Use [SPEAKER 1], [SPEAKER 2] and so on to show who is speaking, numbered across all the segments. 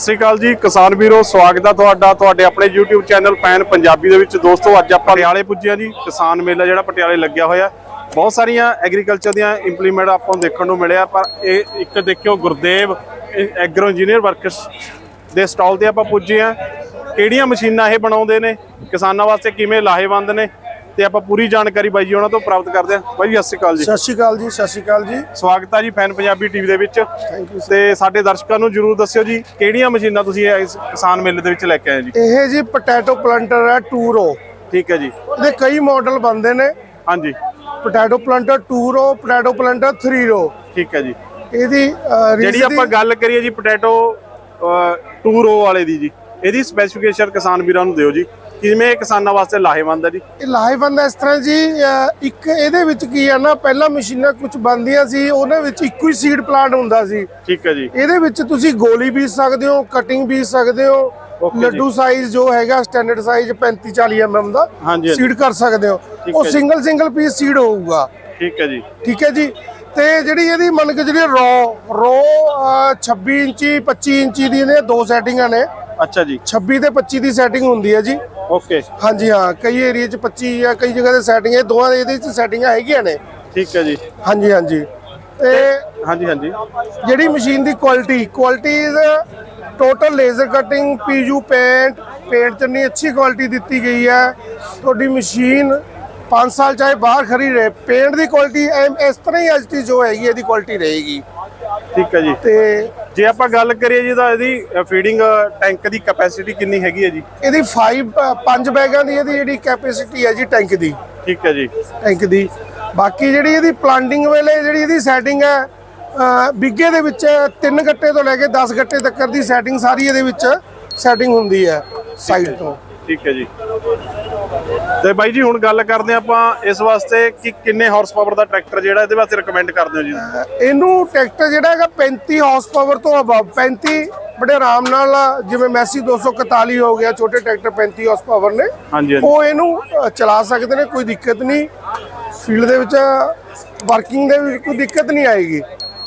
[SPEAKER 1] ਸਤਿ ਸ੍ਰੀ ਅਕਾਲ ਜੀ, ਕਿਸਾਨ ਵੀਰੋ, ਸਵਾਗਤ ਹੈ ਤੁਹਾਡਾ, ਤੁਹਾਡੇ ਆਪਣੇ YouTube ਚੈਨਲ ਪੈਨ ਪੰਜਾਬੀ ਦੇ ਵਿੱਚ। ਦੋਸਤੋ, ਅੱਜ ਆਪਾਂ ਪਟਿਆਲੇ ਪੁੱਜੇ ਹਾਂ ਜੀ, ਕਿਸਾਨ ਮੇਲਾ ਜਿਹੜਾ ਪਟਿਆਲੇ ਲੱਗਿਆ ਹੋਇਆ। ਬਹੁਤ ਸਾਰੀਆਂ ਐਗਰੀਕਲਚਰ ਦੀਆਂ ਇੰਪਲੀਮੈਂਟ ਆਪਾਂ ਨੂੰ ਦੇਖਣ ਨੂੰ ਮਿਲਿਆ, ਪਰ ਇਹ ਇੱਕ ਦੇਖਿਓ ਗੁਰਦੇਵ ਐਗਰੋ ਇੰਜੀਨੀਅਰ ਵਰਕਸ ਦੇ ਸਟਾਲ ਤੇ ਆਪਾਂ ਪੁੱਜੇ ਹਾਂ ਕਿਹੜੀਆਂ ਮਸ਼ੀਨਾਂ ਇਹ ਬਣਾਉਂਦੇ ਨੇ? ਕਿਸਾਨਾਂ ਵਾਸਤੇ ਕਿਵੇਂ ਲਾਹੇਵੰਦ ਨੇ? ਤੇ ਆਪਾਂ ਪੂਰੀ ਜਾਣਕਾਰੀ ਬਾਈ ਜੀ ਉਹਨਾਂ ਤੋਂ ਪ੍ਰਾਪਤ ਕਰਦੇ ਹਾਂ। ਬਾਈ ਜੀ ਸਤਿ ਸ੍ਰੀ ਅਕਾਲ ਜੀ।
[SPEAKER 2] ਸਤਿ ਸ਼੍ਰੀ ਅਕਾਲ ਜੀ ਸਤਿ ਸ਼੍ਰੀ ਅਕਾਲ ਜੀ।
[SPEAKER 1] ਸਵਾਗਤ ਹੈ ਜੀ ਫੈਨ ਪੰਜਾਬੀ ਟੀਵੀ ਦੇ ਵਿੱਚ।
[SPEAKER 2] ਥੈਂਕ ਯੂ
[SPEAKER 1] ਤੇ ਸਾਡੇ ਦਰਸ਼ਕਾਂ ਨੂੰ ਜਰੂਰ ਦੱਸਿਓ ਜੀ ਕਿਹੜੀਆਂ ਮਸ਼ੀਨਾਂ ਤੁਸੀਂ ਇਸ ਕਿਸਾਨ ਮੇਲੇ ਦੇ ਵਿੱਚ ਲੈ ਕੇ ਆਏ ਜੀ?
[SPEAKER 2] ਇਹ ਜੀ ਪੋਟੈਟੋ ਪਲੰਟਰ ਹੈ 2 ਰੋ
[SPEAKER 1] ਠੀਕ ਹੈ ਜੀ।
[SPEAKER 2] ਇਹਦੇ ਕਈ ਮਾਡਲ ਬਣਦੇ ਨੇ।
[SPEAKER 1] ਹਾਂਜੀ।
[SPEAKER 2] ਪੋਟੈਟੋ ਪਲੰਟਰ 2 ਰੋ ਪੋਟੈਟੋ ਪਲੰਟਰ 3 ਰੋ
[SPEAKER 1] ਠੀਕ ਹੈ ਜੀ।
[SPEAKER 2] ਇਹਦੀ
[SPEAKER 1] ਜਿਹੜੀ ਆਪਾਂ ਗੱਲ ਕਰੀਏ ਜੀ ਪੋਟੈਟੋ 2 ਰੋ ਵਾਲੇ ਦੀ ਜੀ ਇਹਦੀ ਸਪੈਸੀਫਿਕੇਸ਼ਨ ਕਿਸਾਨ ਵੀਰਾਂ ਨੂੰ ਦਿਓ ਜੀ। ਕਿਵੇਂ ਕਿਸਾਨਾਂ ਵਾਸਤੇ ਲਾਹੇਵੰਦ ਹੈ ਜੀ?
[SPEAKER 2] ਇਹ ਲਾਹੇਵੰਦ ਹੈ ਇਸ ਤਰ੍ਹਾਂ ਜੀ ਇੱਕ ਇਹਦੇ ਵਿੱਚ ਕੀ ਹੈ ਨਾ ਪਹਿਲਾਂ ਮਸ਼ੀਨਾਂ ਕੁਝ ਬਣਦੀਆਂ ਸੀ ਉਹਨਾਂ ਵਿੱਚ ਇੱਕੋ ਹੀ ਸੀਡ ਪਲਾਂਟ ਹੁੰਦਾ ਸੀ।
[SPEAKER 1] ਠੀਕ ਹੈ ਜੀ।
[SPEAKER 2] ਇਹਦੇ ਵਿੱਚ ਤੁਸੀਂ ਗੋਲੀ ਬੀਜ ਸਕਦੇ ਹੋ ਕਟਿੰਗ ਬੀਜ ਸਕਦੇ ਹੋ। ਲੱਡੂ ਸਾਈਜ਼ ਜੋ ਹੈਗਾ ਸਟੈਂਡਰਡ ਸਾਈਜ਼ 35 40 mm ਦਾ। ਸੀਡ ਕਰ ਸਕਦੇ ਹੋ। ਉਹ। ਸਿੰਗਲ ਸਿੰਗਲ ਪੀਸ ਸੀਡ ਹੋਊਗਾ।
[SPEAKER 1] ਠੀਕ ਹੈ ਜੀ।
[SPEAKER 2] ਠੀਕ ਹੈ ਜੀ। ਤੇ ਜਿਹੜੀ ਇਹਦੀ ਮੰਨ ਕੇ ਜਿਹੜੀ ਰੋ ਰੋ 26 ਇੰਚੀ 25 ਇੰਚੀ ਦੀ ਨੇ ਦੋ ਸੈਟਿੰਗਾਂ ਨੇ।
[SPEAKER 1] ਅੱਛਾ ਜੀ।
[SPEAKER 2] 26 ਤੇ 25 ਦੀ ਸੈਟਿੰਗ ਹੁੰਦੀ ਹੈ ਜੀ।
[SPEAKER 1] ਓਕੇ
[SPEAKER 2] ਹਾਂਜੀ ਹਾਂ ਕਈ ਏਰੀਆ 'ਚ 25 ਜਾਂ ਕਈ ਜਗ੍ਹਾ ਤੇ ਸੈਟਿੰਗ ਹੈ ਦੋਵਾਂ ਦੇ ਇਹਦੇ 'ਚ ਸੈਟਿੰਗਾਂ ਹੈਗੀਆਂ ਨੇ।
[SPEAKER 1] ਠੀਕ ਹੈ ਜੀ।
[SPEAKER 2] ਹਾਂਜੀ ਹਾਂਜੀ। ਤੇ
[SPEAKER 1] ਹਾਂਜੀ ਹਾਂਜੀ।
[SPEAKER 2] ਜਿਹੜੀ ਮਸ਼ੀਨ ਦੀ quality quality total laser cutting PU paint paint ਚ ਨਹੀਂ ਅੱਛੀ ਕੁਆਲਿਟੀ ਦਿੱਤੀ ਗਈ ਹੈ। ਤੁਹਾਡੀ ਮਸ਼ੀਨ 5 ਸਾਲ ਚਾਹੇ ਬਾਹਰ ਖੜੀ ਰਹੇ ਪੇਂਟ ਦੀ ਕੁਆਲਿਟੀ ਇਸ ਤਰ੍ਹਾਂ ਹੀ ਐਸਟੀ ਜੋ ਹੈਗੀ ਇਹਦੀ ਕੁਆਲਿਟੀ ਰਹੇਗੀ।
[SPEAKER 1] ਠੀਕ ਹੈ ਜੀ।
[SPEAKER 2] ਤੇ
[SPEAKER 1] ਜੇ ਆਪਾਂ ਗੱਲ ਕਰੀਏ ਜੀ ਤਾਂ ਇਹਦੀ ਫੀਡਿੰਗ ਟੈਂਕ ਦੀ ਕੈਪੈਸਿਟੀ ਕਿੰਨੀ ਹੈਗੀ ਹੈ ਜੀ?
[SPEAKER 2] ਇਹਦੀ 5 ਪੰਜ ਬੈਗਾਂ ਦੀ ਇਹਦੀ ਜਿਹੜੀ ਕੈਪੈਸਿਟੀ ਹੈ ਜੀ ਟੈਂਕ ਦੀ।
[SPEAKER 1] ਠੀਕ ਹੈ ਜੀ।
[SPEAKER 2] ਟੈਂਕ ਦੀ। ਬਾਕੀ ਜਿਹੜੀ ਇਹਦੀ ਪਲਾਂਟਿੰਗ ਵੇਲੇ ਜਿਹੜੀ ਇਹਦੀ ਸੈਟਿੰਗ ਹੈ ਬਿੱਗੇ ਦੇ ਵਿੱਚ 3 ਗੱਟੇ ਤੋਂ ਲੈ ਕੇ 10 ਗੱਟੇ ਤੱਕ ਦੀ ਸੈਟਿੰਗ ਸਾਰੀ ਇਹਦੇ ਵਿੱਚ ਸੈਟਿੰਗ ਹੁੰਦੀ ਹੈ ਸਾਈਡ ਤੋਂ।
[SPEAKER 1] ਠੀਕ ਹੈ ਜੀ। ਤੇ ਬਾਈ ਜੀ ਹੁਣ ਗੱਲ ਕਰਦੇ ਆਪਾਂ ਇਸ ਵਾਸਤੇ ਕਿ ਕਿੰਨੇ ਹਾਰਸ ਪਾਵਰ ਦਾ ਟਰੈਕਟਰ ਜਿਹੜਾ ਇਹਦੇ ਵਾਸਤੇ ਰეკਮੈਂਡ ਕਰਦੇ ਹੋ ਜੀ?
[SPEAKER 2] ਇਹਨੂੰ ਟਰੈਕਟਰ ਜਿਹੜਾ ਹੈਗਾ 35 ਹਾਰਸ ਪਾਵਰ ਤੋਂ ਅਬਵ 35 ਬੜੇ ਆਰਾਮ ਨਾਲ ਜਿਵੇਂ ਮੈਸੀ 241 ਹੋ ਗਿਆ ਛੋਟੇ ਟਰੈਕਟਰ 35 ਹਾਰਸ ਪਾਵਰ ਨੇ। ਉਹ ਇਹਨੂੰ ਚਲਾ ਸਕਦੇ ਨੇ ਕੋਈ ਦਿੱਕਤ ਨਹੀਂ। ਫੀਲਡ ਦੇ ਵਿੱਚ ਵਰਕਿੰਗ ਦੇ ਵਿੱਚ ਕੋਈ ਦਿੱਕਤ ਨਹੀਂ ਆਏਗੀ।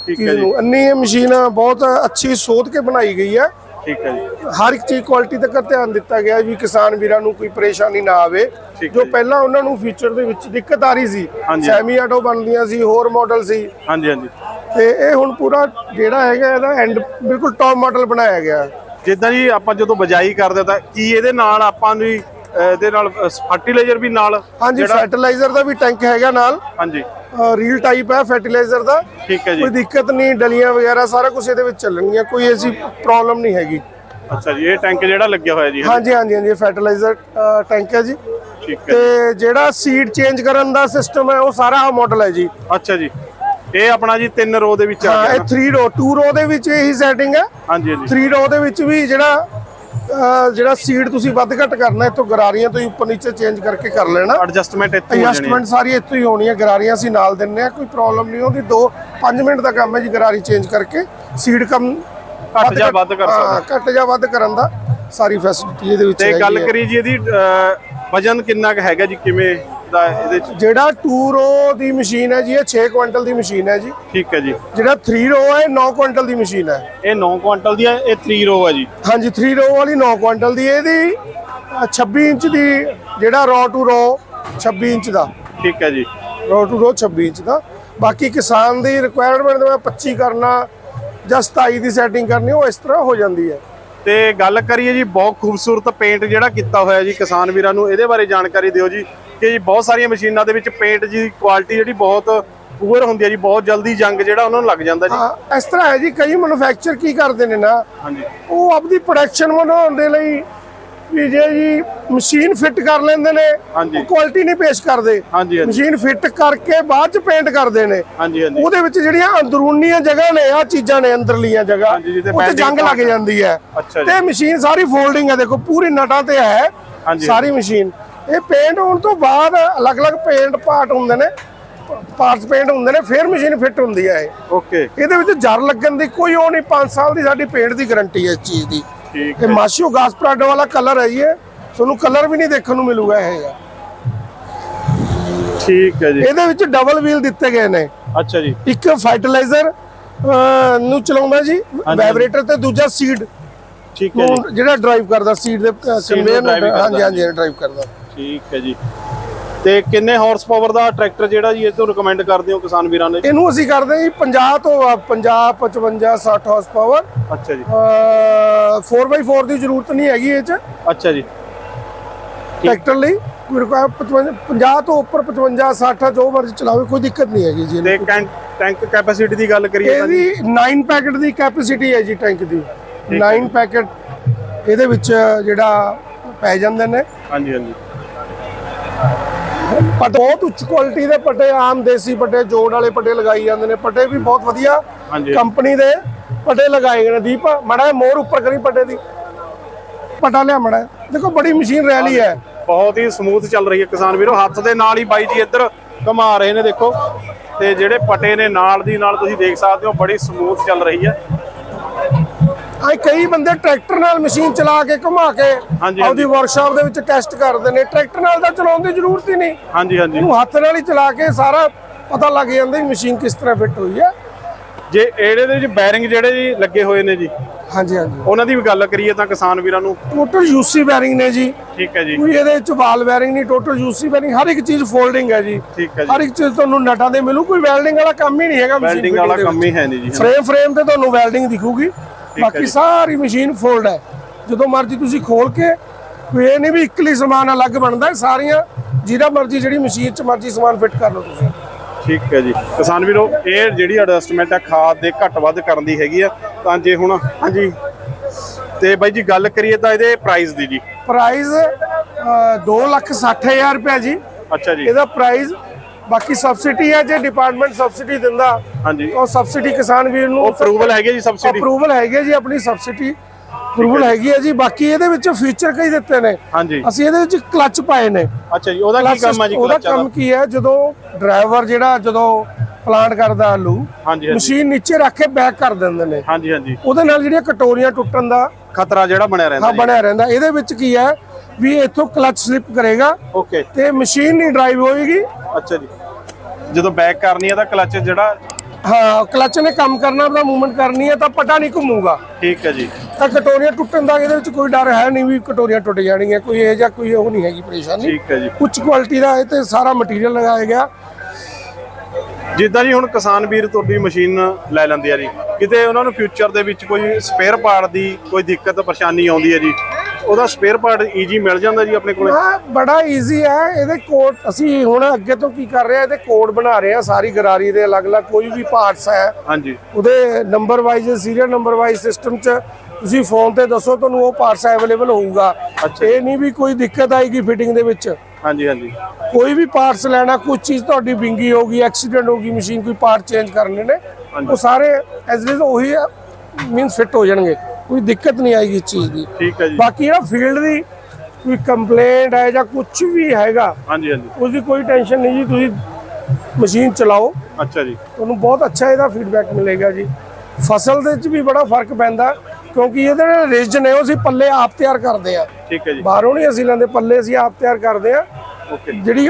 [SPEAKER 1] ਠੀਕ ਹੈ ਜੀ।
[SPEAKER 2] ਅੰਨੀ ਇਹ ਮਸ਼ੀਨ ਬਹੁਤ ਅੱਛੀ ਸੋਧ ਕੇ ਬਣਾਈ ਗਈ ਹੈ।
[SPEAKER 1] ਠੀਕ ਹੈ ਜੀ
[SPEAKER 2] ਹਰ ਇੱਕ ਚੀਜ਼ ਕੁਆਲਿਟੀ ਤੱਕ ਧਿਆਨ ਦਿੱਤਾ ਗਿਆ ਵੀ ਕਿਸਾਨ ਵੀਰਾਂ ਨੂੰ ਕੋਈ ਪਰੇਸ਼ਾਨੀ ਨਾ ਆਵੇ ਜੋ। ਪਹਿਲਾਂ ਉਹਨਾਂ ਨੂੰ ਫੀਚਰ ਦੇ ਵਿੱਚ ਦਿੱਕਤ ਆ ਰਹੀ ਸੀ। ਸੈਮੀ ਆਟੋ ਬਣਦੀਆਂ ਸੀ ਹੋਰ ਮਾਡਲ ਸੀ
[SPEAKER 1] ਹਾਂਜੀ ਹਾਂਜੀ
[SPEAKER 2] ਤੇ ਇਹ ਹੁਣ ਪੂਰਾ ਜਿਹੜਾ ਹੈਗਾ ਇਹਦਾ ਐਂਡ ਬਿਲਕੁਲ ਟੌਪ ਮਾਡਲ ਬਣਾਇਆ ਗਿਆ।
[SPEAKER 1] ਜਿੱਦਾਂ ਜੀ ਆਪਾਂ ਜਦੋਂ ਬਜਾਈ ਕਰਦੇ ਤਾਂ ਕੀ ਇਹਦੇ ਨਾਲ ਆਪਾਂ ਨੂੰ ਇਹਦੇ ਨਾਲ ਫਰਟੀਲਾਈਜ਼ਰ ਵੀ ਨਾਲ
[SPEAKER 2] ਹਾਂਜੀ ਫਰਟੀਲਾਈਜ਼ਰ ਦਾ ਵੀ ਟੈਂਕ ਹੈਗਾ ਨਾਲ
[SPEAKER 1] ਹਾਂਜੀ
[SPEAKER 2] ਰੀਲ ਟਾਈਪ ਹੈ ਫਰਟੀਲਾਈਜ਼ਰ ਦਾ।
[SPEAKER 1] ਠੀਕ ਹੈ ਜੀ।
[SPEAKER 2] ਕੋਈ ਦਿੱਕਤ ਨਹੀਂ ਡਲੀਆਂ ਵਗੈਰਾ ਸਾਰਾ ਕੁਝ ਇਹਦੇ ਵਿੱਚ ਚੱਲਣਗੀਆਂ ਕੋਈ ਐਸੀ ਪ੍ਰੋਬਲਮ ਨਹੀਂ ਹੈਗੀ।
[SPEAKER 1] ਅੱਛਾ ਜੀ ਇਹ ਟੈਂਕ ਜਿਹੜਾ ਲੱਗਿਆ ਹੋਇਆ ਜੀ।
[SPEAKER 2] ਹਾਂਜੀ ਹਾਂਜੀ ਹਾਂਜੀ ਫਰਟੀਲਾਈਜ਼ਰ ਟੈਂਕ ਹੈ ਜੀ।
[SPEAKER 1] ਠੀਕ ਹੈ
[SPEAKER 2] ਤੇ ਜਿਹੜਾ ਸੀਡ ਚੇਂਜ ਕਰਨ ਦਾ ਸਿਸਟਮ ਹੈ ਉਹ ਸਾਰਾ ਮਾਡਲ ਹੈ ਜੀ।
[SPEAKER 1] ਅੱਛਾ ਜੀ। ਇਹ ਆਪਣਾ ਜੀ ਤਿੰਨ ਰੋ ਦੇ ਵਿੱਚ ਆ
[SPEAKER 2] ਹਾਂ
[SPEAKER 1] ਗਿਆ
[SPEAKER 2] ਇਹ
[SPEAKER 1] ਨਾ?
[SPEAKER 2] 3 ਰੋ 2 ਰੋ ਦੇ ਵਿੱਚ ਇਹੀ ਸੈਟਿੰਗ ਹੈ।
[SPEAKER 1] ਹਾਂਜੀ ਹਾਂਜੀ।
[SPEAKER 2] 3 ਰੋ ਦੇ ਵਿੱਚ ਵੀ ਜਿਹੜਾ ਜਿਹੜਾ ਸੀਡ ਤੁਸੀਂ ਵੱਧ ਘੱਟ ਕਰਨਾ ਇੱਥੋਂ ਗਰਾਰੀਆਂ ਤੋਂ ਹੀ ਉੱਪਰ ਨੀਚੇ ਚੇਂਜ ਕਰਕੇ ਕਰ ਲੈਣਾ।
[SPEAKER 1] ਐਡਜਸਟਮੈਂਟ ਇੱਥੇ ਹੋ
[SPEAKER 2] ਐਡਜਸਟਮੈਂਟ ਸਾਰੀ ਇੱਥੋਂ ਹੀ ਹੋਣੀ ਹੈ ਗਰਾਰੀਆਂ ਅਸੀਂ ਨਾਲ ਦਿੰਨੇ ਆ ਕੋਈ ਪ੍ਰੋਬਲਮ ਨਹੀਂ ਉਹਦੀ 2 5 ਮਿੰਟ ਦਾ ਕੰਮ ਹੈ ਜੀ ਗਰਾਰੀ ਚੇਂਜ ਕਰਕੇ। ਸੀਡ ਕਮ
[SPEAKER 1] ਘੱਟ ਜਾਂ ਵੱਧ ਕਰ
[SPEAKER 2] ਹਾਂ, ਘੱਟ ਜਾਂ ਵੱਧ ਕਰਨ ਦਾ ਸਾਰੀ ਫੈਸਿਲਿਟੀ ਇਹਦੇ ਵਿੱਚ
[SPEAKER 1] ਤੇ
[SPEAKER 2] ਹੈਗੀ
[SPEAKER 1] ਗੱਲ
[SPEAKER 2] ਹੈ।
[SPEAKER 1] ਕਰੀ ਜੀ ਇਹਦੀ ਵਜਨ ਕਿੰਨਾ ਕੁ ਹੈਗਾ ਜੀ ਕਿਵੇਂ ਦਾ ਇਹਦੇ ਚ?
[SPEAKER 2] ਜਿਹੜਾ 2 ਰੋ ਦੀ ਮਸ਼ੀਨ ਹੈ ਜੀ ਇਹ 6 ਕੁਇੰਟਲ ਦੀ ਮਸ਼ੀਨ ਹੈ ਜੀ।
[SPEAKER 1] ਠੀਕ ਹੈ ਜੀ।
[SPEAKER 2] ਜਿਹੜਾ 3 ਰੋ ਹੈ 9 ਕੁਇੰਟਲ ਦੀ ਮਸ਼ੀਨ ਹੈ।
[SPEAKER 1] ਇਹ 9 ਕੁਇੰਟਲ ਦੀ ਹੈ ਇਹ 3 ਰੋ ਹੈ ਜੀ।
[SPEAKER 2] ਹਾਂਜੀ 3 ਰੋ ਵਾਲੀ 9 ਕੁਇੰਟਲ ਦੀ ਇਹਦੀ ਅ, 26 ਇੰਚ ਦੀ ਜਿਹੜਾ ਰੋ ਟੂ ਰੋ 26 ਇੰਚ ਦਾ।
[SPEAKER 1] ਠੀਕ ਹੈ ਜੀ।
[SPEAKER 2] ਰੋ ਟੂ ਰੋ 26 ਇੰਚ ਦਾ। ਬਾਕੀ ਕਿਸਾਨ ਦੀ ਰਿਕੁਆਇਰਮੈਂਟ ਦੇ 25 ਕਰਨਾ ਜਾਂ 27 ਦੀ ਸੈਟਿੰਗ ਕਰਨੀ ਉਹ ਇਸ ਤਰ੍ਹਾਂ ਹੋ ਜਾਂਦੀ ਹੈ।
[SPEAKER 1] ਤੇ ਗੱਲ ਕਰੀਏ ਜੀ ਬਹੁਤ ਖੂਬਸੂਰਤ ਪੇਂਟ ਜਿਹੜਾ ਕੀਤਾ ਹੋਇਆ ਜੀ ਕਿਸਾਨ ਵੀਰਾਂ ਨੂੰ ਇਹਦੇ ਬਾਰੇ ਜਾਣਕਾਰੀ ਦਿਓ ਜੀ। ਕਿ ਜੀ ਬਹੁਤ ਸਾਰੀਆਂ ਮਸ਼ੀਨਾਂ ਦੇ ਵਿੱਚ ਪੇਂਟ ਦੀ ਕੁਆਲਿਟੀ ਜਿਹੜੀ ਬਹੁਤ ਪੂਅਰ ਹੁੰਦੀ ਹੈ ਜੀ ਬਹੁਤ ਜਲਦੀ ਜੰਗ ਜਿਹੜਾ ਉਹਨਾਂ ਨੂੰ ਲੱਗ ਜਾਂਦਾ ਜੀ।
[SPEAKER 2] ਹਾਂ ਇਸ ਤਰ੍ਹਾਂ ਹੈ ਜੀ ਕਈ ਮੈਨੂਫੈਕਚਰ ਕੀ ਕਰਦੇ ਨੇ ਨਾ
[SPEAKER 1] ਹਾਂਜੀ।
[SPEAKER 2] ਉਹ ਆਪਦੀ ਪ੍ਰੋਡਕਸ਼ਨ ਬਣਾਉਣ ਦੇ ਲਈ ਵੀ ਜੇ ਜੀ ਮਸ਼ੀਨ ਫਿੱਟ ਕਰ ਲੈਂਦੇ ਨੇ। ਉਹ ਕੁਆਲਿਟੀ ਨਹੀਂ ਪੇਸ਼ ਕਰਦੇ। ਮਸ਼ੀਨ ਫਿੱਟ ਕਰਕੇ ਬਾਅਦ ਚ ਪੇਂਟ ਕਰਦੇ ਨੇ।
[SPEAKER 1] ਹਾਂਜੀ ਹਾਂਜੀ।
[SPEAKER 2] ਉਹਦੇ ਵਿੱਚ ਜਿਹੜੀਆਂ ਅੰਦਰੂਨੀਆਂ ਜਗ੍ਹਾ ਨੇ ਆ ਚੀਜ਼ਾਂ ਨੇ ਅੰਦਰਲੀਆਂ ਜਗ੍ਹਾ ਉੱਥੇ ਜੰਗ ਲੱਗ ਜਾਂਦੀ ਹੈ।
[SPEAKER 1] ਜੀ।
[SPEAKER 2] ਤੇ ਮਸ਼ੀਨ ਸਾਰੀ ਫੋਲਡਿੰਗ ਹੈ ਦੇਖੋ ਪੂਰੀ ਨਟਾਂ ਤੇ ਹੈ। ਸਾਰੀ ਮਸ਼ੀਨ ਇਹ ਪੇਂਟ ਹੋਣ ਤੋਂ ਬਾਅਦ ਅਲੱਗ-ਅਲੱਗ ਪੇਂਟ ਪਾਰਟ ਹੁੰਦੇ ਨੇ ਪਾਰਟਸ ਪੇਂਟ ਹੁੰਦੇ ਨੇ ਫਿਰ ਮਸ਼ੀਨ ਫਿੱਟ ਹੁੰਦੀ ਹੈ ਇਹ।
[SPEAKER 1] ਓਕੇ
[SPEAKER 2] ਇਹਦੇ ਵਿੱਚ ਜਰ ਲੱਗਣ ਦੀ ਕੋਈ ਉਹ ਨਹੀਂ 5 ਸਾਲ ਦੀ ਸਾਡੀ ਪੇਂਟ ਦੀ ਗਾਰੰਟੀ ਹੈ ਇਸ ਚੀਜ਼ ਦੀ।
[SPEAKER 1] ਠੀਕ
[SPEAKER 2] ਇਹ ਮਾਸ਼ੀਓ ਗਾਸ ਪ੍ਰਾਡੋ ਵਾਲਾ ਕਲਰ ਹੈ ਇਹ ਤੁਹਾਨੂੰ ਕਲਰ ਵੀ ਨਹੀਂ ਦੇਖਣ ਨੂੰ ਮਿਲੂਗਾ ਇਹ ਜਿਹਾ।
[SPEAKER 1] ਠੀਕ ਹੈ ਜੀ।
[SPEAKER 2] ਇਹਦੇ ਵਿੱਚ ਡਬਲ ਵੀਲ ਦਿੱਤੇ ਗਏ ਨੇ।
[SPEAKER 1] ਅੱਛਾ ਜੀ।
[SPEAKER 2] ਇੱਕ ਫਰਟੀਲਾਈਜ਼ਰ ਨੂੰ ਚਲਾਉਂਦਾ ਜੀ ਵਾਈਬ੍ਰੇਟਰ ਤੇ ਦੂਜਾ ਸੀਡ
[SPEAKER 1] ਠੀਕ ਹੈ ਜੀ।
[SPEAKER 2] ਜਿਹੜਾ ਡਰਾਈਵ ਕਰਦਾ ਸੀਟ ਦੇ ਕਨਵੇਅਰ ਹਾਂਜੀ। ਹਾਂਜੀ ਡਰਾਈਵ ਕਰਦਾ।
[SPEAKER 1] ਠੀਕ ਹੈ ਜੀ। ਤੇ ਕਿੰਨੇ ਹਾਰਸ ਪਾਵਰ ਦਾ ਟਰੈਕਟਰ ਜਿਹੜਾ ਜੀ ਇਹ ਤੋਂ ਰეკਮੈਂਡ ਕਰਦੇ ਹੋ ਕਿਸਾਨ ਵੀਰਾਂ ਨੇ?
[SPEAKER 2] ਇਹਨੂੰ ਅਸੀਂ ਕਰਦੇ ਹਾਂ ਜੀ 50 ਤੋਂ ਆ, 50 55 60 ਹਾਰਸ ਪਾਵਰ
[SPEAKER 1] ਅੱਛਾ ਜੀ।
[SPEAKER 2] 4x4 ਦੀ ਜ਼ਰੂਰਤ ਨਹੀਂ ਹੈਗੀ ਇਹ ਚ।
[SPEAKER 1] ਅੱਛਾ ਜੀ।
[SPEAKER 2] ਟਰੈਕਟਰ ਲਈ ਕੋਈ ਰਿਕੁਆਇਰ 55 50 ਤੋਂ ਉੱਪਰ 55 60 ਜੋ ਮਰਜ਼ੀ ਚਲਾਵੇ ਕੋਈ ਦਿੱਕਤ ਨਹੀਂ ਹੈਗੀ ਜੀ
[SPEAKER 1] ਤੇ। ਟੈਂਕ ਟੈਂਕ ਕੈਪੈਸਿਟੀ ਦੀ ਗੱਲ ਕਰੀਏ ਤਾਂ ਜੀ।
[SPEAKER 2] ਇਹਦੀ 9 ਪੈਕੇਟ ਦੀ ਕੈਪੈਸਿਟੀ ਹੈ ਜੀ ਟੈਂਕ ਦੀ। 9 ਪੈਕੇਟ ਇਹਦੇ ਵਿੱਚ ਜਿਹੜਾ ਪੈ ਜਾਂਦੇ ਨੇ।
[SPEAKER 1] ਹਾਂਜੀ ਹਾਂਜੀ।
[SPEAKER 2] ਪੱਟ ਬਹੁਤ ਉੱਚ ਕੁਆਲਿਟੀ ਦੇ ਪੱਟੇ ਆਮ ਦੇਸੀ ਪੱਟੇ ਜੋੜ ਵਾਲੇ ਪੱਟੇ ਲਗਾਈ ਜਾਂਦੇ ਨੇ। ਪੱਟੇ ਵੀ ਬਹੁਤ ਵਧੀਆ ਕੰਪਨੀ ਦੇ ਪੱਟੇ ਲਗਾਏ ਗਏ ਨੇ। ਦੀਪ ਮੜਾ ਮੋਰ ਉੱਪਰ ਕਰੀ ਪੱਟੇ ਦੀ। ਪਟਾ ਲਿਆ ਮੜਾ ਦੇਖੋ ਬੜੀ ਮਸ਼ੀਨ ਰੈਲੀ ਹੈ।
[SPEAKER 1] ਬਹੁਤ ਹੀ ਸਮੂਥ ਚੱਲ ਰਹੀ ਹੈ ਕਿਸਾਨ ਵੀਰੋ। ਹੱਥ ਦੇ ਨਾਲ ਹੀ ਬਾਈ ਜੀ ਇੱਧਰ ਘੁਮਾ ਰਹੇ ਨੇ ਦੇਖੋ। ਤੇ ਜਿਹੜੇ ਪਟੇ ਨੇ ਨਾਲ ਦੀ ਨਾਲ ਤੁਸੀਂ ਦੇਖ ਸਕਦੇ ਹੋ ਬੜੀ ਸਮੂਥ ਚੱਲ ਰਹੀ ਹੈ।
[SPEAKER 2] ਆ ਕਈ ਬੰਦੇ ਟਰੈਕਟਰ ਨਾਲ ਮਸ਼ੀਨ ਚਲਾ ਕੇ ਘੁਮਾ ਕੇ। ਆਪਦੀ ਵਰਕਸ਼ਾਪ ਦੇ ਵਿੱਚ ਟੈਸਟ ਕਰਦੇ ਨੇ। ਟਰੈਕਟਰ ਨਾਲ ਤਾਂ ਚਲਾਉਣ ਦੀ ਜ਼ਰੂਰਤ ਹੀ ਨਹੀਂ।
[SPEAKER 1] ਹਾਂਜੀ ਹਾਂਜੀ।
[SPEAKER 2] ਇਹਨੂੰ ਹੱਥ ਨਾਲ ਹੀ ਚਲਾ ਕੇ ਸਾਰਾ ਪਤਾ ਲੱਗ ਜਾਂਦਾ ਵੀ ਮਸ਼ੀਨ ਕਿਸ ਤਰ੍ਹਾਂ ਫਿੱਟ ਹੋਈ ਹੈ।
[SPEAKER 1] ਜੇ ਇਹਦੇ ਦੇ ਵਿੱਚ ਬੈਰਿੰਗ ਜਿਹੜੇ ਜੀ ਲੱਗੇ ਹੋਏ ਨੇ ਜੀ
[SPEAKER 2] ਹਾਂਜੀ ਹਾਂਜੀ।
[SPEAKER 1] ਉਹਨਾਂ ਦੀ ਵੀ ਗੱਲ ਕਰੀਏ ਤਾਂ ਕਿਸਾਨ ਵੀਰਾਂ ਨੂੰ।
[SPEAKER 2] ਟੋਟਲ ਯੂਸੀ ਬੈਰਿੰਗ ਨੇ ਜੀ।
[SPEAKER 1] ਠੀਕ ਹੈ ਜੀ।
[SPEAKER 2] ਕੋਈ ਇਹਦੇ ਵਿੱਚ ਵਾਲ ਬੈਰਿੰਗ ਨਹੀਂ ਟੋਟਲ ਯੂਸੀ ਬੈਰਿੰਗ ਹਰ ਇੱਕ ਚੀਜ਼ ਫੋਲਡਿੰਗ ਹੈ ਜੀ।
[SPEAKER 1] ਠੀਕ ਹੈ
[SPEAKER 2] ਹਰ
[SPEAKER 1] ਜੀ
[SPEAKER 2] ਇੱਕ ਚੀਜ਼ ਤੁਹਾਨੂੰ ਨਟਾਂ ਦੇ ਮਿਲੂ ਕੋਈ ਵੈਲਡਿੰਗ ਵਾਲਾ ਕੰਮ ਹੀ ਨਹੀਂ ਹੈਗਾ
[SPEAKER 1] ਵੈਲਡਿੰਗ ਵਾਲਾ ਕੰਮ ਹੀ ਹੈ ਨਹੀਂ ਜੀ।
[SPEAKER 2] ਫਰੇਮ ਫਰੇਮ ਤੇ ਤੁਹਾਨੂੰ ਵੈਲਡਿੰਗ ਦਿਖੂਗੀ। ਬਾਕੀ। ਸਾਰੀ ਮਸ਼ੀਨ ਫੋਲਡ ਹੈ। ਜਦੋਂ ਮਰਜ਼ੀ ਤੁਸੀਂ ਖੋਲ ਕੇ ਕੋਈ ਇਹ ਨਹੀਂ ਵੀ ਇਕੱਲੀ ਸਮਾਨ ਅਲੱਗ ਬਣਦਾ ਹੈ, ਸਾਰੀਆਂ ਜਿਹੜਾ ਮਰਜ਼ੀ ਜਿਹੜੀ ਮਸ਼ੀਨ 'ਚ ਮਰਜ਼ੀ ਸਮਾਨ ਫਿੱਟ ਕਰ ਲਓ ਤੁਸੀਂ।
[SPEAKER 1] ਠੀਕ ਹੈ ਜੀ। ਕਿਸਾਨ ਵੀਰੋ ਇਹ ਜਿਹੜੀ ਐਡਜਸਟਮੈਂਟ ਹੈ ਖਾਦ ਦੇ ਘੱਟ ਵੱਧ ਕਰਨ ਦੀ ਹੈਗੀ ਆ। ਤਾਂ ਜੇ ਹੁਣ ਹਾਂਜੀ। ਤੇ ਬਾਈ ਜੀ ਗੱਲ ਕਰੀਏ ਤਾਂ ਇਹਦੇ ਪ੍ਰਾਈਸ ਦੀ ਜੀ।
[SPEAKER 2] ਪ੍ਰਾਈਸ 2 ਲੱਖ 60 ਹਜ਼ਾਰ ਰੁਪਏ ਜੀ।
[SPEAKER 1] ਅੱਛਾ ਜੀ।
[SPEAKER 2] ਇਹਦਾ ਪ੍ਰਾਈਸ ਬਾਕੀ ਸਬਸਿਡੀ ਹੈ ਜੇ ਡਿਪਾਰਟਮੈਂਟ ਸਬਸਿਡੀ ਦਿੰਦਾ
[SPEAKER 1] ਹਾਂਜੀ।
[SPEAKER 2] ਉਹ ਸਬਸਿਡੀ ਕਿਸਾਨ ਵੀਰ ਨੂੰ
[SPEAKER 1] ਅਪਰੂਵਲ ਹੈਗੇ ਜੀ ਸਬਸਿਡੀ
[SPEAKER 2] ਅਪਰੂਵਲ ਹੈਗੀ ਹੈ ਜੀ ਆਪਣੀ ਸਬਸਿਡੀ ਅਪਰੂਵਲ ਹੈਗੀ ਹੈ ਜੀ ਬਾਕੀ ਇਹਦੇ ਵਿੱਚ ਫੀਚਰ ਕਈ ਦਿੱਤੇ ਨੇ।
[SPEAKER 1] ਹਾਂਜੀ।
[SPEAKER 2] ਅਸੀਂ ਇਹਦੇ ਵਿੱਚ ਕਲਚ ਪਾਏ ਨੇ।
[SPEAKER 1] ਅੱਛਾ ਜੀ ਉਹਦਾ ਕੀ ਕੰਮ ਹੈ ਜੀ
[SPEAKER 2] ਉਹਦਾ ਕੰਮ ਕੀ ਹੈ ਜਦੋਂ ਡਰਾਈਵਰ ਜਿਹੜਾ ਜਦੋਂ ਪਲਾਂਟ ਕਰਦਾ ਆਲੂ ਮਸ਼ੀਨ ਨੀਚੇ ਰੱਖ ਕੇ ਬੈਕ ਕਰ ਦਿੰਦੇ ਨੇ।
[SPEAKER 1] ਹਾਂਜੀ ਹਾਂਜੀ।
[SPEAKER 2] ਉਹਦੇ ਨਾਲ ਜਿਹੜੀਆਂ ਕਟੋਰੀਆਂ ਟੁੱਟਣ ਦਾ
[SPEAKER 1] ਖਤਰਾ ਜਿਹੜਾ ਬਣਿਆ ਰਹਿੰਦਾ
[SPEAKER 2] ਹਾਂ ਬਣਿਆ ਰਹਿੰਦਾ। ਇਹਦੇ ਵਿੱਚ ਕੀ ਹੈ ਵੀ ਇੱਥੋਂ ਕਲਚ ਸਲਿੱਪ ਕਰੇਗਾ।
[SPEAKER 1] ਓਕੇ
[SPEAKER 2] ਤੇ ਮਸ਼ੀਨ ਨਹੀਂ ਡਰਾਈਵ ਹੋਏਗੀ।
[SPEAKER 1] ਅੱਛਾ ਜੀ। ਜਦੋਂ ਬੈਕ ਕਰਨੀ ਹੈ ਤਾਂ ਕਲਚ ਜਿਹੜਾ
[SPEAKER 2] ਹਾਂ ਕਲਚ ਨੇ ਕੰਮ ਕਰਨਾ ਉਹਦਾ ਮੂਵਮੈਂਟ ਕਰਨੀ ਹੈ ਤਾਂ ਪਟਾ ਨਹੀਂ ਘੁੰਮੂਗਾ।
[SPEAKER 1] ਠੀਕ ਹੈ ਜੀ।
[SPEAKER 2] ਤਾਂ ਕਟੋਰੀਆਂ ਟੁੱਟਣ ਦਾ ਇਹਦੇ ਵਿੱਚ ਕੋਈ ਡਰ ਹੈ ਨਹੀਂ ਵੀ ਕਟੋਰੀਆਂ ਟੁੱਟ ਜਾਣਗੀਆਂ ਕੋਈ ਇਹ ਜਾਂ ਕੋਈ ਉਹ ਨਹੀਂ ਹੈਗੀ ਪਰੇਸ਼ਾਨੀ।
[SPEAKER 1] ਠੀਕ ਹੈ ਜੀ।
[SPEAKER 2] ਉੱਚ ਕੁਆਲਿਟੀ ਦਾ ਇਹ ਤੇ ਸਾਰਾ ਮਟੀਰੀਅਲ ਲਗਾਇਆ ਗਿਆ।
[SPEAKER 1] ਜਿੱਦਾਂ ਜੀ ਹੁਣ ਕਿਸਾਨ ਵੀਰ ਤੁਹਾਡੀ ਮਸ਼ੀਨ ਲੈ ਲੈਂਦੇ ਆ ਜੀ। ਕਿਤੇ ਉਹਨਾਂ ਨੂੰ ਫਿਊਚਰ ਦੇ ਵਿੱਚ ਕੋਈ ਸਪੇਅਰ ਪਾਰਟ ਦੀ ਕੋਈ ਦਿੱਕਤ ਪਰੇਸ਼ਾਨੀ ਆਉਂਦੀ ਹੈ ਜੀ? ਉਹਦਾ ਸਪੇਅਰ ਪਾਰਟ ਈਜੀ ਮਿਲ ਜਾਂਦਾ ਜੀ ਆਪਣੇ ਕੋਲੇ?
[SPEAKER 2] ਹਾਂ ਬੜਾ ਈਜ਼ੀ ਹੈ ਇਹਦੇ ਕੋਡ ਅਸੀਂ ਹੁਣ ਅੱਗੇ ਤੋਂ ਕੀ ਕਰ ਰਹੇ ਹਾਂ ਇਹਦੇ ਕੋਡ ਬਣਾ ਰਹੇ ਹਾਂ ਸਾਰੀ ਗਰਾਰੀ ਦੇ ਅਲੱਗ-ਅਲੱਗ ਕੋਈ ਵੀ ਪਾਰਟਸ ਹੈ।
[SPEAKER 1] ਹਾਂਜੀ।
[SPEAKER 2] ਉਹਦੇ number wise serial number wise system 'ਚ ਤੁਸੀਂ ਫੋਨ ਤੇ ਦੱਸੋ ਤੁਹਾਨੂੰ ਉਹ ਪਾਰਟਸ ਅਵੇਲੇਬਲ ਹੋਊਗਾ। ਇਹ ਨਹੀਂ ਵੀ ਕੋਈ ਦਿੱਕਤ ਆਏਗੀ ਫਿਟਿੰਗ ਦੇ ਵਿੱਚ।
[SPEAKER 1] ਹਾਂਜੀ ਹਾਂਜੀ।
[SPEAKER 2] ਕੋਈ ਵੀ ਪਾਰਟਸ ਲੈਣਾ ਕੁਝ ਚੀਜ਼ ਤੁਹਾਡੀ ਵਿੰਗੀ ਹੋਗੀ ਐਕਸੀਡੈਂਟ ਹੋਗੀ ਮਸ਼ੀਨ ਕੋਈ ਪਾਰਟ ਚੇਂਜ ਕਰਨੇ ਨੇ ਉਹ ਸਾਰੇ ਐਜ਼ ਇਟ ਉਹੀ ਮੀਨਸ ਫਿੱਟ ਹੋ ਜਾਣਗੇ। ਕੋਈ ਦਿੱਕਤ ਨਹੀਂ ਆਏਗੀ ਇਸ ਚੀਜ਼ ਦੀ।
[SPEAKER 1] ਠੀਕ ਹੈ ਜੀ।
[SPEAKER 2] ਬਾਕੀ ਜਿਹੜਾ ਫੀਲਡ ਦੀ ਕੋਈ ਕੰਪਲੇਂਟ ਹੈ ਜਾਂ ਕੁਝ ਵੀ ਹੈਗਾ
[SPEAKER 1] ਹਾਂਜੀ ਹਾਂਜੀ।
[SPEAKER 2] ਉਹਦੀ ਕੋਈ ਟੈਨਸ਼ਨ ਨਹੀਂ ਜੀ ਤੁਸੀਂ ਮਸ਼ੀਨ ਚਲਾਓ।
[SPEAKER 1] ਅੱਛਾ ਜੀ।
[SPEAKER 2] ਤੁਹਾਨੂੰ ਬਹੁਤ ਅੱਛਾ ਇਹਦਾ ਫੀਡਬੈਕ ਮਿਲੇਗਾ ਜੀ। ਫਸਲ ਦੇ ਵਿੱਚ ਵੀ ਬੜਾ ਫ਼ਰਕ ਪੈਂਦਾ ਕਿਉਂਕਿ ਇਹਦੇ ਨਾਲ ਰਿਜ ਨੇ ਉਹ ਅਸੀਂ ਪੱਲੇ ਆਪ ਤਿਆਰ ਕਰਦੇ ਆ।
[SPEAKER 1] ਠੀਕ ਹੈ ਜੀ।
[SPEAKER 2] ਬਾਹਰੋਂ ਨਹੀਂ ਅਸੀਂ ਲੈਂਦੇ ਪੱਲੇ ਅਸੀਂ ਆਪ ਤਿਆਰ ਕਰਦੇ ਆ।
[SPEAKER 1] ਓਕੇ।
[SPEAKER 2] ਜਿਹੜੀ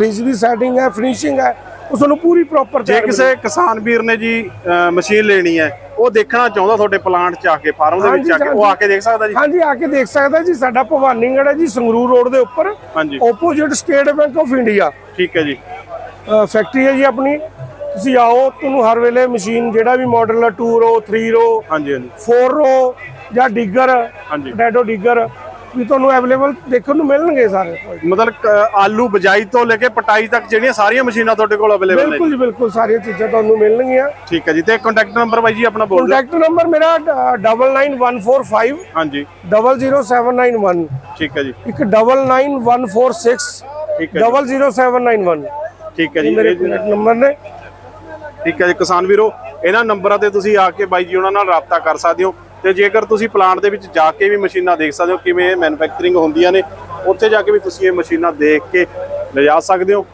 [SPEAKER 2] ਰਿਜ ਦੀ ਸੈਟਿੰਗ ਹੈ ਫਿਨਿਸ਼ਿੰਗ ਹੈ ਉਹ ਤੁਹਾਨੂੰ ਪੂਰੀ ਪ੍ਰੋਪਰ
[SPEAKER 1] ਜੇ ਕਿਸੇ ਕਿਸਾਨ ਵੀਰ ਨੇ ਜੀ ਮਸ਼ੀਨ ਲੈਣੀ ਹੈ ਉਹ ਦੇਖਣਾ ਚਾਹੁੰਦਾ ਤੁਹਾਡੇ ਪਲਾਂਟ 'ਚ ਆ ਕੇ ਫਾਰਮ ਦੇ ਵਿੱਚ ਆ ਕੇ ਉਹ ਆ ਕੇ ਦੇਖ ਸਕਦਾ ਜੀ?
[SPEAKER 2] ਹਾਂਜੀ ਆ ਕੇ ਦੇਖ ਸਕਦਾ ਜੀ ਸਾਡਾ ਭਵਾਨੀਗੜ੍ਹ ਹੈ ਜੀ ਸੰਗਰੂਰ ਰੋਡ ਦੇ ਉੱਪਰ।
[SPEAKER 1] ਹਾਂਜੀ।
[SPEAKER 2] Opposite State Bank of India
[SPEAKER 1] ਠੀਕ ਹੈ ਜੀ।
[SPEAKER 2] ਫੈਕਟਰੀ ਹੈ ਜੀ ਆਪਣੀ। ਤੁਸੀਂ ਆਓ ਤੁਹਾਨੂੰ ਹਰ ਵੇਲੇ ਮਸ਼ੀਨ ਜਿਹੜਾ ਵੀ ਮਾਡਲ ਹੈ 2 ਰੋ 3 ਰੋ
[SPEAKER 1] ਹਾਂਜੀ ਹਾਂਜੀ।
[SPEAKER 2] 4 ਰੋ ਜਾਂ ਡਿੱਗਰ
[SPEAKER 1] ਹਾਂਜੀ।
[SPEAKER 2] ਡੈਡੋ ਡਿੱਗਰ ਵੀ ਤੁਹਾਨੂੰ ਅਵੇਲੇਬਲ ਦੇਖਣ ਨੂੰ ਮਿਲਣਗੇ ਸਾਰੇ।
[SPEAKER 1] ਮਤਲਬ ਆਲੂ ਬਜਾਈ ਤੋਂ ਲੈ ਕੇ ਪਟਾਈ ਤੱਕ ਜਿਹੜੀਆਂ ਸਾਰੀਆਂ ਮਸ਼ੀਨਾਂ ਤੁਹਾਡੇ ਕੋਲ ਅਵੇਲੇਬਲ ਨੇ
[SPEAKER 2] ਬਿਲਕੁਲ ਜੀ ਬਿਲਕੁਲ ਸਾਰੀਆਂ ਚੀਜ਼ਾਂ ਤੁਹਾਨੂੰ ਮਿਲਣਗੀਆਂ।
[SPEAKER 1] ਠੀਕ ਹੈ ਜੀ ਤੇ ਕੰਟੈਕਟ ਨੰਬਰ ਬਾਈ ਜੀ ਆਪਣਾ ਬੋਲ ਦਿਓ।
[SPEAKER 2] ਕੰਟੈਕਟ ਨੰਬਰ ਮੇਰਾ 99145
[SPEAKER 1] ਹਾਂਜੀ।
[SPEAKER 2] 00791
[SPEAKER 1] ਠੀਕ ਹੈ ਜੀ।
[SPEAKER 2] ਇੱਕ 99146
[SPEAKER 1] ਠੀਕ ਹੈ ਜੀ।
[SPEAKER 2] 00791
[SPEAKER 1] ਠੀਕ ਹੈ ਜੀ
[SPEAKER 2] ਮੇਰੇ ਨੰਬਰ ਨੇ।
[SPEAKER 1] ਠੀਕ ਹੈ ਜੀ ਕਿਸਾਨ ਵੀਰੋ ਇਹਨਾਂ ਨੰਬਰਾਂ ਤੇ ਤੁਸੀਂ ਆ ਕੇ ਬਾਈ ਜੀ ਉਹਨਾਂ ਨਾਲ ਰਾਬਤਾ ਕਰ ਸਕਦੇ ਹੋ। ਤੇ ਜੇਕਰ ਤੁਸੀਂ ਪਲਾਂਟ ਦੇ ਵਿੱਚ ਜਾ ਕੇ ਵੀ ਮਸ਼ੀਨਾਂ ਦੇਖ ਸਕਦੇ ਹੋ ਕਿਵੇਂ ਇਹ ਮੈਨੂਫੈਕਚਰਿੰਗ ਹੁੰਦੀਆਂ ਨੇ, ਉੱਥੇ ਜਾ ਕੇ ਵੀ ਤੁਸੀਂ ਇਹ ਮਸ਼ੀਨਾਂ ਦੇਖ ਕੇ ਲਿਜਾ ਸਕਦੇ ਹੋ।